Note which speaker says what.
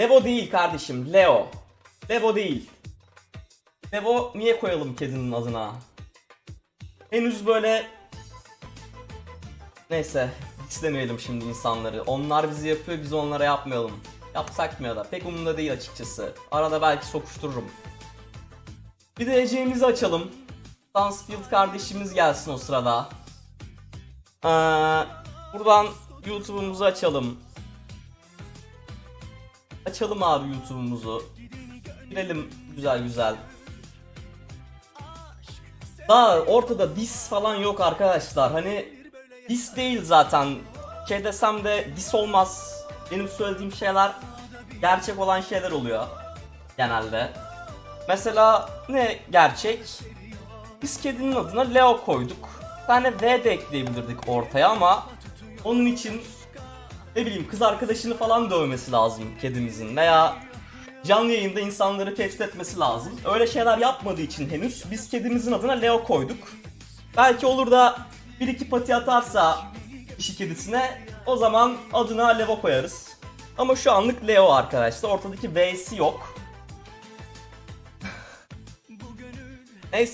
Speaker 1: Levo değil kardeşim. Leo. Levo değil. Levo niye koyalım kedinin adına? Henüz böyle... Neyse. istemeyelim şimdi insanları. Onlar bizi yapıyor biz onlara yapmayalım. Yapsak mı ya da? Pek umurumda değil açıkçası. Arada belki sokuştururum. Bir de Ece'mizi açalım. Stansfield kardeşimiz gelsin o sırada. Ee, buradan YouTube'umuzu açalım. Açalım abi YouTube'umuzu. Girelim güzel güzel. Daha ortada dis falan yok arkadaşlar. Hani dis değil zaten. Şey desem de dis olmaz. Benim söylediğim şeyler gerçek olan şeyler oluyor. Genelde. Mesela ne gerçek? Biz kedinin adına Leo koyduk. Bir tane V de ekleyebilirdik ortaya ama onun için ne bileyim kız arkadaşını falan dövmesi lazım kedimizin veya canlı yayında insanları tehdit etmesi lazım. Öyle şeyler yapmadığı için henüz biz kedimizin adına Leo koyduk. Belki olur da bir iki pati atarsa işi kedisine o zaman adına Levo koyarız. Ama şu anlık Leo arkadaşlar. Ortadaki V'si yok. Neyse